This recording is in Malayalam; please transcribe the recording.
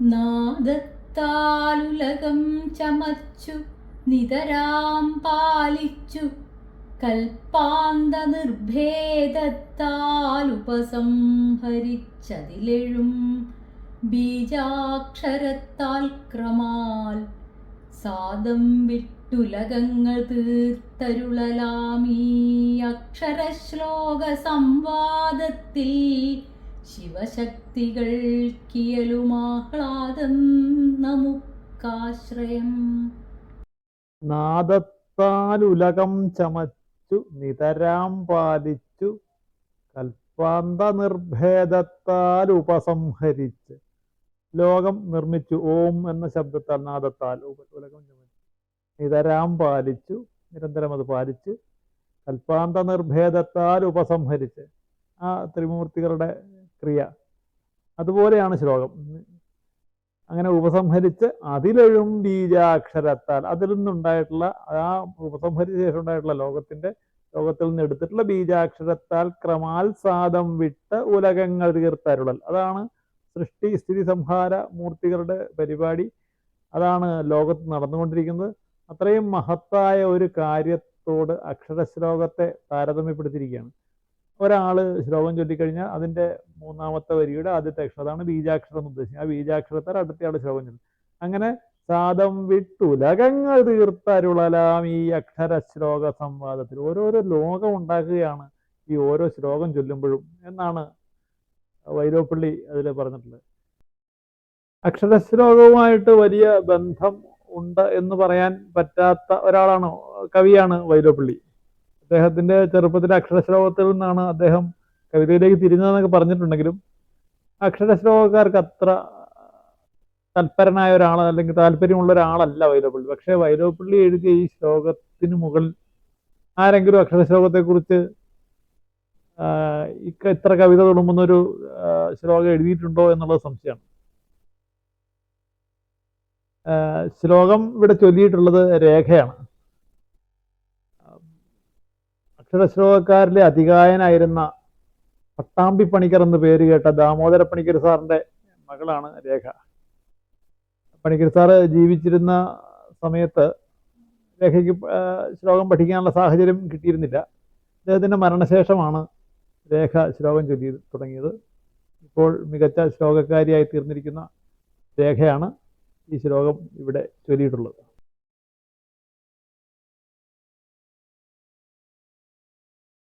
നാദത്താലുലകം ചമച്ചു നിതരാം പാലിച്ചു. കൽപ്പാന്ത നിർഭേദത്താലുപസംഹരിച്ചതിലെഴും ബീജാക്ഷരത്താൽ ക്രമാൽ സാദം വിട്ടുലകങ്ങൾ തീർത്തരുളലാമീ അക്ഷരശ്ലോക സംവാദത്തിൽ ശിവശക്തികൾ കിയലുമാഹ്ലാദം നമുക്കാശ്രയം. നാദത്താലുലകം ചമച്ചു നിതരാം പാലിച്ചു കൽപ്പാന്ത നിർഭേദത്താൽ ഉപസംഹരിച്ച്. ലോകം നിർമ്മിച്ചു ഓം എന്ന ശബ്ദത്താൽ നാദത്താൽ ഉലകം ചമച്ചു. നിതരാം പാലിച്ചു നിരന്തരം അത് പാലിച്ച് കൽപ്പാന്ത നിർഭേദത്താൽ ഉപസംഹരിച്ച്. ആ ത്രിമൂർത്തികളുടെ ക്രിയ. അതുപോലെയാണ് ശ്ലോകം. അങ്ങനെ ഉപസംഹരിച്ച് അതിലെഴും ബീജാക്ഷരത്താൽ അതിൽ നിന്നുണ്ടായിട്ടുള്ള ആ ഉപസംഹരിച്ച ശേഷം ഉണ്ടായിട്ടുള്ള ലോകത്തിന്റെ ലോകത്തിൽ നിന്ന് എടുത്തിട്ടുള്ള ബീജാക്ഷരത്താൽ ക്രമാൽസാദം വിട്ട് ഉലകങ്ങൾ തീർത്തരുളൽ. അതാണ് സൃഷ്ടി സ്ഥിതി സംഹാര മൂർത്തികളുടെ പരിപാടി. അതാണ് ലോകത്ത് നടന്നുകൊണ്ടിരിക്കുന്നത്. അത്രയും മഹത്തായ ഒരു കാര്യത്തോട് അക്ഷരശ്ലോകത്തെ താരതമ്യപ്പെടുത്തിയിരിക്കുകയാണ്. ഒരാൾ ശ്ലോകം ചൊല്ലിക്കഴിഞ്ഞാൽ അതിന്റെ മൂന്നാമത്തെ വരിയുടെ ആദ്യത്തെ അക്ഷരം. അതാണ് ബീജാക്ഷരം എന്ന് ഉദ്ദേശിക്കുന്നത് ആ ബീജാക്ഷരത്താൽ അടുത്തയാൾ ശ്ലോകം ചൊല്ലും. അങ്ങനെ സാദം വിട്ടുലകങ്ങൾ തീർത്തരുളലാം ഈ അക്ഷരശ്ലോക സംവാദത്തിൽ. ഓരോരോ ലോകം ഉണ്ടാക്കുകയാണ് ഈ ഓരോ ശ്ലോകം ചൊല്ലുമ്പോഴും എന്നാണ് വൈരോപ്പള്ളി അതിൽ പറഞ്ഞിട്ടുള്ളത്. അക്ഷരശ്ലോകവുമായിട്ട് വലിയ ബന്ധം ഉണ്ട് എന്ന് പറയാൻ പറ്റാത്ത ഒരാളാണ് കവിയാണ് വൈലോപ്പള്ളി. അദ്ദേഹത്തിന്റെ ചെറുപ്പത്തിലെ അക്ഷരശ്ലോകത്തിൽ നിന്നാണ് അദ്ദേഹം കവിതയിലേക്ക് തിരിഞ്ഞതെന്നൊക്കെ പറഞ്ഞിട്ടുണ്ടെങ്കിലും അക്ഷരശ്ലോകക്കാർക്ക് അത്ര തൽപരനായ ഒരാൾ അല്ലെങ്കിൽ താല്പര്യമുള്ള ഒരാളല്ല വൈലോപ്പള്ളി പക്ഷെ വൈലോപ്പള്ളി എഴുതിയ ഈ ശ്ലോകത്തിന് മുകളിൽ ആരെങ്കിലും അക്ഷരശ്ലോകത്തെക്കുറിച്ച് ഇത്ര കവിത തുടങ്ങുന്നൊരു ശ്ലോകം എഴുതിയിട്ടുണ്ടോ എന്നുള്ളത് സംശയമാണ്. ശ്ലോകം ഇവിടെ ചൊല്ലിയിട്ടുള്ളത് രേഖയാണ്. അക്ഷരശ്ലോകക്കാരിലെ അധികായനായിരുന്ന പട്ടാമ്പി പണിക്കർ എന്ന് പേര് കേട്ട ദാമോദര പണിക്കർ സാറിന്റെ മകളാണ് രേഖ. പണിക്കർ സാറ് ജീവിച്ചിരുന്ന സമയത്ത് രേഖയ്ക്ക് ശ്ലോകം പഠിക്കാനുള്ള സാഹചര്യം കിട്ടിയിരുന്നില്ല. അദ്ദേഹത്തിന്റെ മരണശേഷമാണ് രേഖ ശ്ലോകം ചൊല്ലി തുടങ്ങിയത്. ഇപ്പോൾ മികച്ച ശ്ലോകക്കാരിയായി തീർന്നിരിക്കുന്ന രേഖയാണ് ഈ ശ്ലോകം ഇവിടെ ചൊല്ലിയിട്ടുള്ളത്.